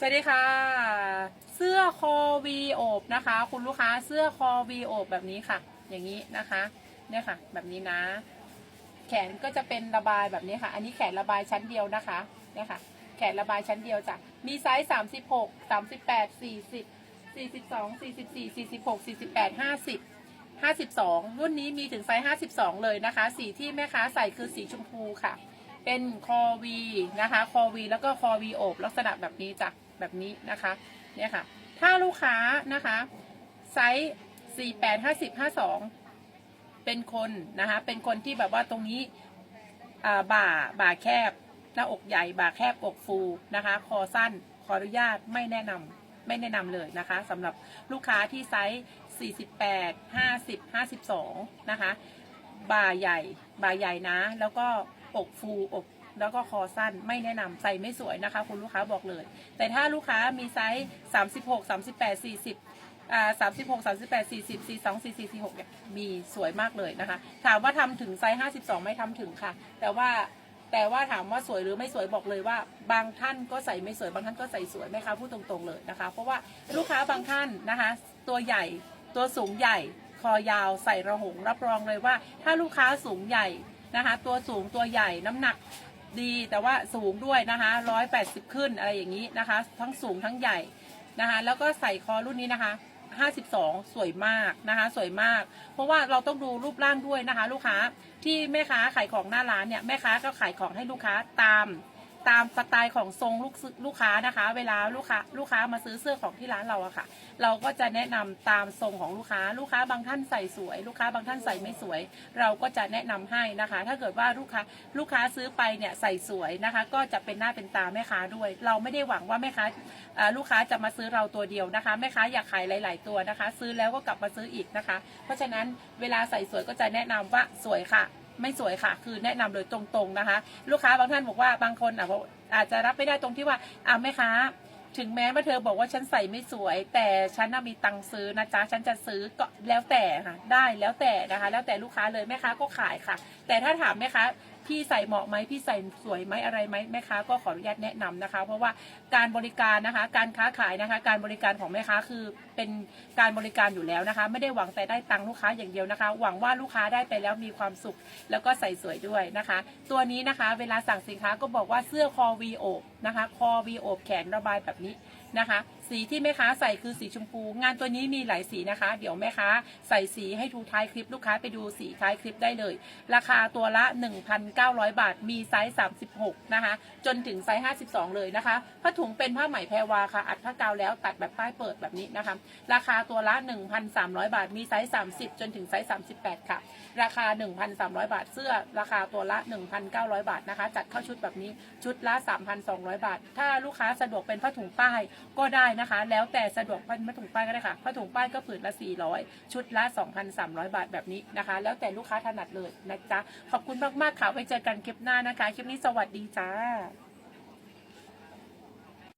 สวัสดีค่ะ เสื้อคอวีโอบนะคะ คุณลูกค้าเสื้อคอวีโอบแบบนี้ค่ะ อย่างนี้นะคะเนี่ยค่ะ แบบนี้นะ แขนก็จะเป็นระบายแบบนี้ค่ะ อันนี้แขนระบายชั้นเดียวนะคะเนี่ยค่ะ แขนระบายชั้นเดียวจ้ะมีไซส์สามสิบหกสามสิบแปดสี่สิบสี่สิบสองสี่สิบสี่สี่สิบหกสี่สิบแปดห้าสิบห้าสิบสองรุ่นนี้มีถึงไซส์ห้าสิบสองเลยนะคะ สีที่แม่ค้าใส่คือสีชมพูค่ะ เป็นคอวีนะคะ คอวีแล้วก็คอวีโอบลักษณะแบบนี้จ้ะ แบบนี้นะคะเนี่ยค่ะ ถ้าลูกค้านะคะไซส์สี่แปดห้าสิบห้าสองเป็นคนนะคะ เป็นคนที่แบบว่าตรงนี้บ่าบ่าแคบ หน้าอกใหญ่บ่าแคบอกฟูนะคะ คอสั้นขออนุญาตไม่แนะนำไม่แนะนำเลยนะคะสำหรับลูกค้าที่ไซส์48 50 52 นะคะ บ่าใหญ่ บ่าใหญ่นะ แล้วก็อกฟูอก แล้วก็คอสั้นไม่แนะนำใส่ไม่สวยนะคะ คุณลูกค้าบอกเลย แต่ถ้าลูกค้ามีไซส์ 36 38 40อ่า36 38 40 42 44 46เนี่ยมีสวยมากเลยนะคะ ถามว่าทำถึงไซส์52ไม่ทำถึงค่ะ แต่ว่าแต่ว่าถามว่าสวยหรือไม่สวยบอกเลยว่า บางท่านก็ใส่ไม่สวย บางท่านก็ใส่สวยไหมคะพูดตรงๆเลยนะคะ เพราะว่าลูกค้าบางท่านนะคะ ตัวใหญ่ตัวสูงใหญ่ คอยาวใส่ระหงรับรองเลยว่า ถ้าลูกค้าสูงใหญ่นะคะ ตัวสูงตัวใหญ่น้ำหนัก ดีแต่ว่าสูงด้วยนะคะร้อยแปดสิบขึ้นอะไรอย่างนี้นะคะ ทั้งสูงทั้งใหญ่นะคะ แล้วก็ใส่คอรุ่นนี้นะคะ52สวยมากนะคะ สวยมาก เพราะว่าเราต้องดูรูปร่างด้วยนะคะ ลูกค้าที่แม่ค้าขายของหน้าร้านเนี่ยแม่ค้าก็ขายของให้ลูกค้าตาม ตามสไตล์ของทรงลูกลูกค้านะคะ เวลาลูกค้าลูกค้ามาซื้อเสื้อของที่ร้านเราอะค่ะ เราก็จะแนะนำตามทรงของลูกค้า ลูกค้าบางท่านใส่สวย ลูกค้าบางท่านใส่ไม่สวย เราก็จะแนะนำให้นะคะ ถ้าเกิดว่าลูกค้าลูกค้าซื้อไปเนี่ยใส่สวยนะคะ ก็จะเป็นหน้าเป็นตาแม่ค้าด้วย เราไม่ได้หวังว่าแม่ค้าอ่าลูกค้าจะมาซื้อเราตัวเดียวนะคะแม่ค้าอยากขายหลาย ๆ ตัวนะคะ ซื้อแล้วก็กลับมาซื้ออีกนะคะ เพราะฉะนั้นเวลาใส่สวยก็จะแนะนำว่าสวยค่ะ ไม่สวยค่ะ คือแนะนำโดยตรงๆนะคะ ลูกค้าบางท่านบอกว่าบางคนอะอาจจะรับไม่ได้ตรงที่ว่าอ่าแม่ค้าถึงแม้ว่าเธอบอกว่าฉันใส่ไม่สวย แต่ฉันน่ะมีตังค์ซื้อนะจ๊ะฉันจะซื้อก็แล้วแต่ค่ะ ได้แล้วแต่นะคะ แล้วแต่ลูกค้าเลยแม่ค้าก็ขายค่ะ แต่ถ้าถามแม่ค้า พี่ใส่เหมาะไหมพี่ใส่สวยไหมอะไรไหมแม่ค้าก็ขออนุญาตแนะนำนะคะ เพราะว่าการบริการนะคะ การค้าขายนะคะ การบริการของแม่ค้าคือเป็นการบริการอยู่แล้วนะคะ ไม่ได้หวังแต่ได้ตังค์ลูกค้าอย่างเดียวนะคะ หวังว่าลูกค้าได้ไปแล้วมีความสุข แล้วก็ใส่สวยด้วยนะคะ ตัวนี้นะคะเวลาสั่งสินค้าก็บอกว่าเสื้อคอวีโอบนะคะ คอวีโอบแขนระบายแบบนี้นะคะ สีที่แม่ค้าใส่คือสีชมพู งานตัวนี้มีหลายสีนะคะ เดี๋ยวแม่ค้าใส่สีให้ดูท้ายคลิปลูกค้าไปดูสีท้ายคลิปได้เลย ราคาตัวละ 1,900 บาท มีไซส์ 36 นะคะ จนถึงไซส์ 52 เลยนะคะผ้าถุงเป็นผ้าไหมแพรวาค่ะ อัดผ้ากาวแล้วตัดแบบป้ายเปิดแบบนี้นะคะ ราคาตัวละ 1,300 บาท มีไซส์ 30 จนถึงไซส์ 38 ค่ะ ราคา 1,300 บาท เสื้อ ราคาตัวละ 1,900 บาทนะคะ จัดเข้าชุดแบบนี้ ชุดละ 3,200 บาท ถ้าลูกค้าสะดวกเป็นผ้าถุงป้ายก็ได้นะคะ แล้วแต่สะดวกผ้าถุงป้ายก็ได้ค่ะผ้าถุงป้ายก็ผืนละ 400 ชุดละ 2,300 บาทแบบนี้นะคะ แล้วแต่ลูกค้าถนัดเลยนะจ๊ะ ขอบคุณมากๆค่ะไว้เจอกันคลิปหน้านะคะ คลิปนี้สวัสดีจ้า